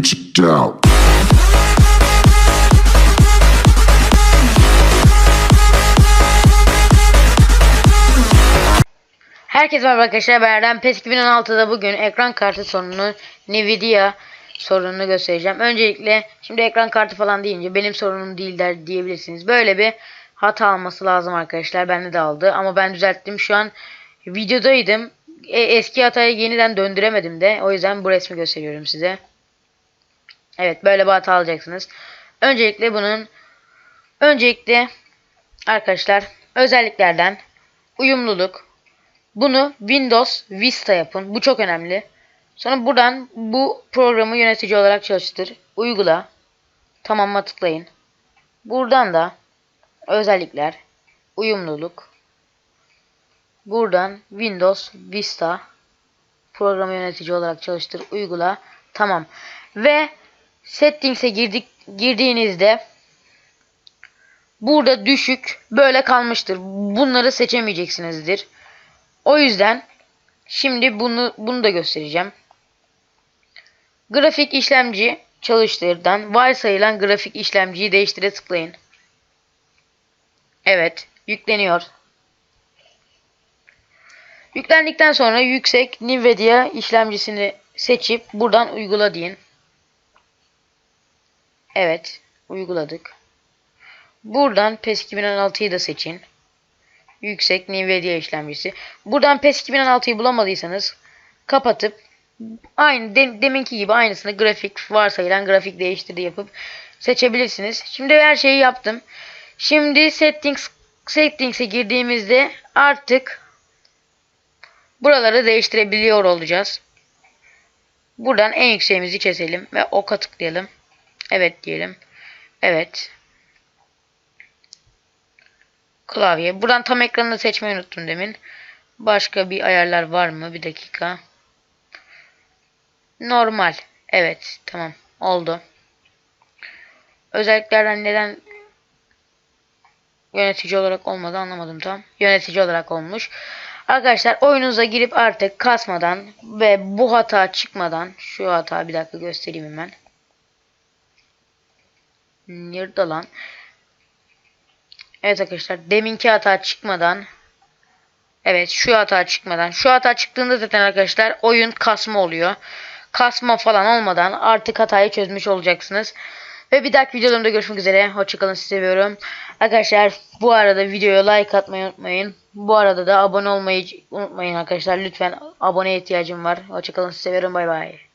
it down. Herkese merhaba arkadaşlar. Ben Erdem. PES 2016'da bugün ekran kartı sorununu Nvidia sorununu göstereceğim. Öncelikle şimdi ekran kartı falan deyince benim sorunum değil der diyebilirsiniz. Böyle bir hata alması lazım arkadaşlar. Bende de aldı ama ben düzelttim. Şu an videodaydım. E, eski hatayı yeniden döndüremedim de. O yüzden bu resmi gösteriyorum size. Evet böyle bir hata alacaksınız. Öncelikle bunun öncelikle arkadaşlar özelliklerden uyumluluk bunu Windows Vista yapın. Bu çok önemli. Sonra buradan bu programı yönetici olarak çalıştır. Uygula. Tamam'a tıklayın. Buradan da özellikler, uyumluluk. Buradan Windows Vista programı yönetici olarak çalıştır. Uygula. Tamam. Ve settings'e girdik girdiğinizde burada düşük böyle kalmıştır. Bunları seçemeyeceksinizdir. O yüzden şimdi bunu bunu da göstereceğim. Grafik işlemci çalıştırdan varsayılan grafik işlemciyi değiştire tıklayın. Evet, yükleniyor. Yüklendikten sonra yüksek Nvidia işlemcisini seçip buradan uygula deyin. Evet, uyguladık. Buradan PES 2016'yı da seçin yüksek Nvidia işlemcisi. Buradan PES 2016'yı bulamadıysanız kapatıp aynı de, deminki gibi aynısını grafik varsayılan grafik değiştirdi yapıp seçebilirsiniz. Şimdi her şeyi yaptım. Şimdi settings settings'e girdiğimizde artık buraları değiştirebiliyor olacağız. Buradan en yükseğimizi keselim ve oka tıklayalım. Evet diyelim. Evet. Klavye. Buradan tam ekranını seçmeyi unuttum demin. Başka bir ayarlar var mı? Bir dakika. Normal. Evet. Tamam. Oldu. Özelliklerden neden yönetici olarak olmadı anlamadım tam. Yönetici olarak olmuş. Arkadaşlar oyununuza girip artık kasmadan ve bu hata çıkmadan şu hata bir dakika göstereyim hemen. Nerede lan? Evet arkadaşlar deminki hata çıkmadan Evet şu hata çıkmadan şu hata çıktığında zaten arkadaşlar oyun kasma oluyor. Kasma falan olmadan artık hatayı çözmüş olacaksınız. Ve bir dahaki videolarımda görüşmek üzere. Hoşçakalın sizi seviyorum. Arkadaşlar bu arada videoya like atmayı unutmayın. Bu arada da abone olmayı unutmayın arkadaşlar. Lütfen abone ihtiyacım var. Hoşçakalın sizi seviyorum. Bay bay.